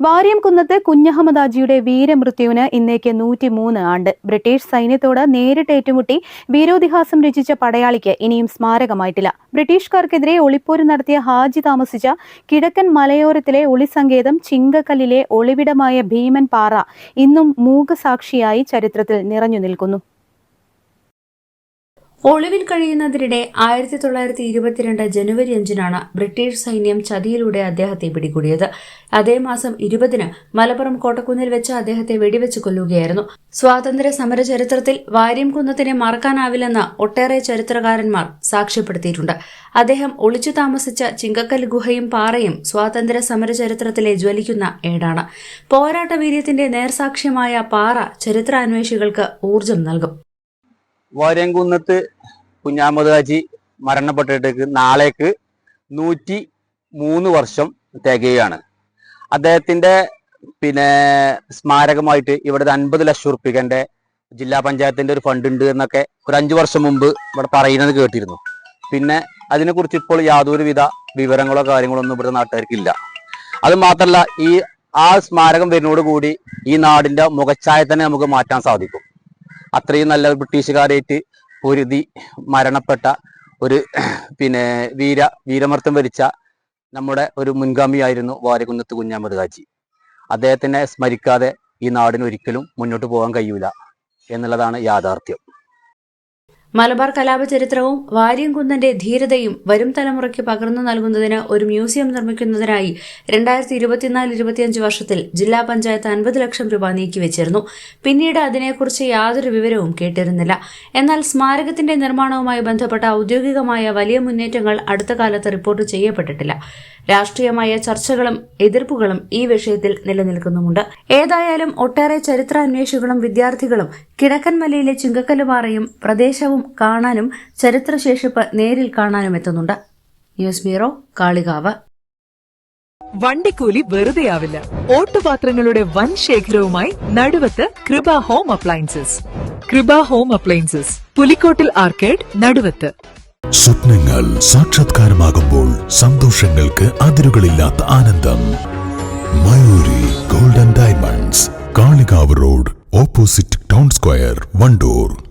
വാര്യംകുന്നത്ത് കുഞ്ഞഹമ്മദ് ആജിയുടെ വീരമൃത്യുവിന് ഇന്നേക്ക് നൂറ്റിമൂന്ന് ആണ്ട്. ബ്രിട്ടീഷ് സൈന്യത്തോട് നേരിട്ട് ഏറ്റുമുട്ടി വീരോതിഹാസം രചിച്ച പടയാളിക്ക് ഇനിയും സ്മാരകമായിട്ടില്ല. ബ്രിട്ടീഷുകാർക്കെതിരെ ഒളിപ്പോര് നടത്തിയ ഹാജി താമസിച്ച കിഴക്കൻ മലയോരത്തിലെ ഒളിസങ്കേതം ചിങ്കക്കല്ലിലെ ഒളിവിടമായ ഭീമൻ പാറ ഇന്നും മൂകസാക്ഷിയായി ചരിത്രത്തിൽ നിറഞ്ഞു നിൽക്കുന്നു. ഒളിവിൽ കഴിയുന്നതിനിടെ ആയിരത്തി തൊള്ളായിരത്തി ഇരുപത്തിരണ്ട് ജനുവരി അഞ്ചിനാണ് ബ്രിട്ടീഷ് സൈന്യം ചതിയിലൂടെ അദ്ദേഹത്തെ പിടികൂടിയത്. അതേ മാസം ഇരുപതിന് മലപ്പുറം കോട്ടക്കുന്നിൽ വെച്ച് അദ്ദേഹത്തെ വെടിവെച്ച് കൊല്ലുകയായിരുന്നു. സ്വാതന്ത്ര്യ സമര ചരിത്രത്തിൽ വാര്യംകുന്നത്തിനെ മറക്കാനാവില്ലെന്ന് ഒട്ടേറെ ചരിത്രകാരന്മാർ സാക്ഷ്യപ്പെടുത്തിയിട്ടുണ്ട്. അദ്ദേഹം ഒളിച്ചു താമസിച്ച ചിങ്കക്കൽ ഗുഹയും പാറയും സ്വാതന്ത്ര്യ സമര ചരിത്രത്തിലെ ജ്വലിക്കുന്ന ഏടാണ്. പോരാട്ട വീര്യത്തിന്റെ നേർസാക്ഷ്യമായ പാറ ചരിത്രാന്വേഷികൾക്ക് ഊർജം നൽകും. വാര്യംകുന്നത്ത് കുഞ്ഞാമത് ഹാജി മരണപ്പെട്ടിട്ടേക്ക് നാളേക്ക് നൂറ്റി മൂന്ന് വർഷം തികയാണ് അദ്ദേഹത്തിന്റെ പിന്നെ സ്മാരകമായിട്ട് ഇവിടെ അൻപത് ലക്ഷം ഉറുപ്പികന്റെ ജില്ലാ പഞ്ചായത്തിന്റെ ഒരു ഫണ്ട് ഉണ്ട് എന്നൊക്കെ ഒരു അഞ്ചു വർഷം മുമ്പ് ഇവിടെ പറയുന്നത് കേട്ടിരുന്നു. പിന്നെ അതിനെക്കുറിച്ച് ഇപ്പോൾ യാതൊരുവിധ വിവരങ്ങളോ കാര്യങ്ങളോ ഒന്നും ഇവിടുത്തെ നാട്ടുകാർക്കില്ല അത് ഈ ആ സ്മാരകം വരുന്നതോടുകൂടി ഈ നാടിന്റെ മുഖച്ഛായ തന്നെ നമുക്ക് മാറ്റാൻ സാധിക്കും. അത്രയും നല്ല ബ്രിട്ടീഷുകാരായിട്ട് പൊരുതി മരണപ്പെട്ട ഒരു പിന്നെ വീര വീരമർത്തം വരിച്ച നമ്മുടെ ഒരു മുൻഗാമിയായിരുന്നു വാരകുന്നത്ത് കുഞ്ഞാമത് ഹാജി അദ്ദേഹത്തിനെ സ്മരിക്കാതെ ഈ നാടിന് ഒരിക്കലും മുന്നോട്ട് പോകാൻ കഴിയൂല എന്നുള്ളതാണ് യാഥാർത്ഥ്യം. മലബാർ കലാപ ചരിത്രവും വാര്യംകുന്നന്റെ ധീരതയും വരും തലമുറയ്ക്ക് പകർന്നു നൽകുന്നതിന് ഒരു മ്യൂസിയം നിർമ്മിക്കുന്നതിനായി രണ്ടായിരത്തി ഇരുപത്തിനാല് ഇരുപത്തിയഞ്ച് വർഷത്തിൽ ജില്ലാ പഞ്ചായത്ത് അൻപത് ലക്ഷം രൂപ നീക്കിവെച്ചിരുന്നു പിന്നീട് അതിനെക്കുറിച്ച് യാതൊരു വിവരവും കേട്ടിരുന്നില്ല. എന്നാൽ സ്മാരകത്തിന്റെ നിർമ്മാണവുമായി ബന്ധപ്പെട്ട ഔദ്യോഗികമായ വലിയ മുന്നേറ്റങ്ങൾ അടുത്ത കാലത്ത് റിപ്പോർട്ട് ചെയ്യപ്പെട്ടിട്ടില്ല. രാഷ്ട്രീയമായ ചർച്ചകളും എതിർപ്പുകളും ഈ വിഷയത്തിൽ നിലനിൽക്കുന്നുമുണ്ട്. ഏതായാലും ഒട്ടേറെ ചരിത്രാന്വേഷികളും വിദ്യാർത്ഥികളും കിഴക്കൻ മലയിലെ ചിങ്കക്കല്ലുപാറയും പ്രദേശവും കാണാനും ചരിത്രശേഷിപ്പ് നേരിൽ കാണാനും എത്തുന്നുണ്ട്. News bureau Kalikavu. വണ്ടിക്കൂലി വെറുതെയാവില്ല. ഓട്ടുപാത്രങ്ങളുടെ വൻ ശേഖരവുമായി Naduvath Kripa home appliances. Kripa home appliances Pulikkottil arcade Naduvath. സ്വപ്നങ്ങൾ സാക്ഷാത്കാരമാകുമ്പോൾ സന്തോഷങ്ങൾക്ക് അതിരുകളില്ലാത്ത ആനന്ദം. Mayuri golden diamonds Kalikavu road opposite town square Vandoor.